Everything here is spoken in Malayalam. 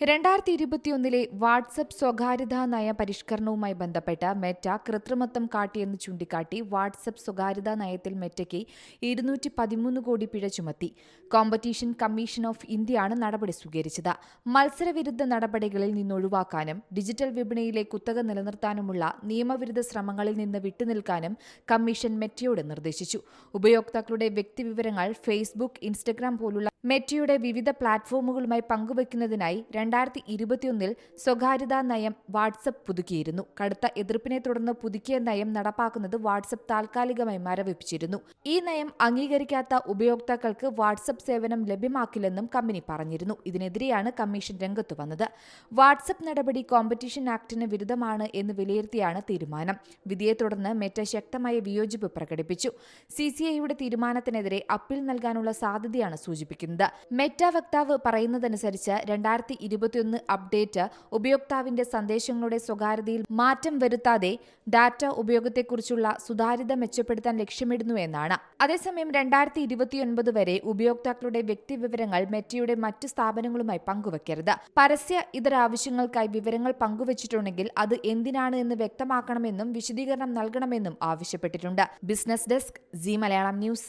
രണ്ടായിരത്തി ഇരുപത്തിയൊന്നിലെ വാട്സപ്പ് സ്വകാര്യതാ നയ പരിഷ്കരണവുമായി ബന്ധപ്പെട്ട് മെറ്റ കൃത്രിമത്വം കാട്ടിയെന്ന് ചൂണ്ടിക്കാട്ടി വാട്സപ്പ് സ്വകാര്യതാ നയത്തിൽ മെറ്റയ്ക്ക് ഇരുന്നൂറ്റി പതിമൂന്ന് കോടി പിഴ ചുമത്തി. കോമ്പറ്റീഷൻ കമ്മീഷൻ ഓഫ് ഇന്ത്യയാണ് നടപടി സ്വീകരിച്ചത്. മത്സരവിരുദ്ധ നടപടികളിൽ നിന്നൊഴിവാക്കാനും ഡിജിറ്റൽ വിപണിയിലെ കുത്തക നിലനിർത്താനുമുള്ള നിയമവിരുദ്ധ ശ്രമങ്ങളിൽ നിന്ന് വിട്ടുനിൽക്കാനും കമ്മീഷൻ മെറ്റയോട് നിർദ്ദേശിച്ചു. ഉപയോക്താക്കളുടെ വ്യക്തിവിവരങ്ങൾ ഫേസ്ബുക്ക് ഇൻസ്റ്റഗ്രാം പോലുള്ള മെറ്റയുടെ വിവിധ പ്ലാറ്റ്ഫോമുകളുമായി പങ്കുവയ്ക്കുന്നതിനായി രണ്ടായിരത്തി ഇരുപത്തിയൊന്നിൽ സ്വകാര്യതാ നയം വാട്സപ്പ് പുതുക്കിയിരുന്നു. കടുത്ത എതിർപ്പിനെ തുടർന്ന് പുതുക്കിയ നയം നടപ്പാക്കുന്നത് വാട്സപ്പ് താൽക്കാലികമായി മരവിപ്പിച്ചിരുന്നു. ഈ നയം അംഗീകരിക്കാത്ത ഉപയോക്താക്കൾക്ക് വാട്സപ്പ് സേവനം ലഭ്യമാക്കില്ലെന്നും കമ്പനി പറഞ്ഞിരുന്നു. ഇതിനെതിരെയാണ് കമ്മീഷൻ രംഗത്തു വന്നത്. വാട്സപ്പ് നടപടി കോമ്പറ്റീഷൻ ആക്ടിന് വിരുദ്ധമാണ് എന്ന് വിലയിരുത്തിയാണ് തീരുമാനം. വിധിയെ തുടർന്ന് മെറ്റ ശക്തമായ വിയോജിപ്പ് പ്രകടിപ്പിച്ചു. സി തീരുമാനത്തിനെതിരെ അപ്പീൽ നൽകാനുള്ള സാധ്യതയാണ് സൂചിപ്പിക്കുന്നത്. മെറ്റ വക്താവ് പറയുന്നതനുസരിച്ച് രണ്ടായിരത്തി ഇരുപത്തിയൊന്ന് അപ്ഡേറ്റ് ഉപയോക്താവിന്റെ സന്ദേശങ്ങളുടെ സ്വകാര്യതയിൽ മാറ്റം വരുത്താതെ ഡാറ്റ ഉപയോഗത്തെക്കുറിച്ചുള്ള സുതാര്യത മെച്ചപ്പെടുത്താൻ ലക്ഷ്യമിടുന്നു എന്നാണ്. അതേസമയം രണ്ടായിരത്തി ഇരുപത്തിയൊൻപത് വരെ ഉപയോക്താക്കളുടെ വ്യക്തിവിവരങ്ങൾ മെറ്റയുടെ മറ്റ് സ്ഥാപനങ്ങളുമായി പങ്കുവയ്ക്കരുത് പരസ്യ ഇതര ആവശ്യങ്ങൾക്കായി വിവരങ്ങൾ പങ്കുവച്ചിട്ടുണ്ടെങ്കിൽ അത് എന്തിനാണ് എന്ന് വ്യക്തമാക്കണമെന്നും വിശദീകരണം നൽകണമെന്നും ആവശ്യപ്പെട്ടിട്ടുണ്ട്. Business desk Zee Malayalam news.